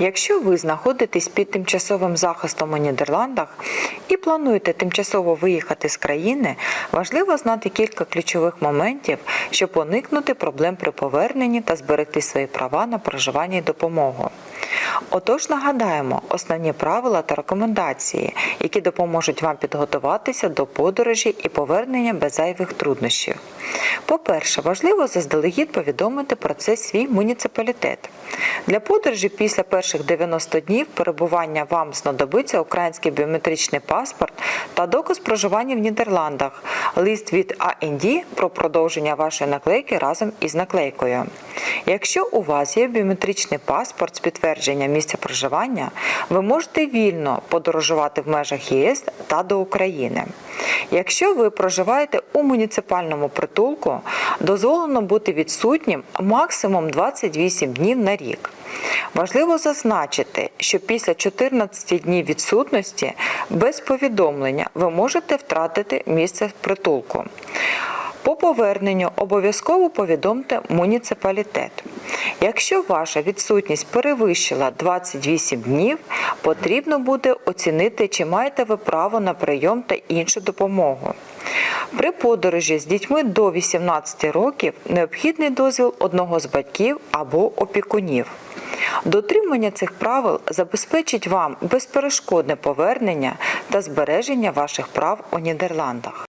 Якщо ви знаходитесь під тимчасовим захистом у Нідерландах і плануєте тимчасово виїхати з країни, важливо знати кілька ключових моментів, щоб уникнути проблем при поверненні та зберегти свої права на проживання і допомогу. Отож, нагадаємо основні правила та рекомендації, які допоможуть вам підготуватися до подорожі і повернення без зайвих труднощів. По-перше, важливо заздалегідь повідомити про це свій муніципалітет. Для подорожі після перших 90 днів перебування вам знадобиться український біометричний паспорт та доказ проживання в Нідерландах, лист від АНД про продовження вашої наклейки разом із наклейкою. Якщо у вас є біометричний паспорт з підтвердження місця проживання, ви можете вільно подорожувати в межах ЄС та до України. Якщо ви проживаєте у муніципальному притулку, дозволено бути відсутнім максимум 28 днів на рік. Важливо зазначити, що після 14 днів відсутності без повідомлення ви можете втратити місце притулку. По поверненню обов'язково повідомте муніципалітет. Якщо ваша відсутність перевищила 28 днів, потрібно буде оцінити, чи маєте ви право на прийом та іншу допомогу. При подорожі з дітьми до 18 років необхідний дозвіл одного з батьків або опікунів. Дотримання цих правил забезпечить вам безперешкодне повернення та збереження ваших прав у Нідерландах.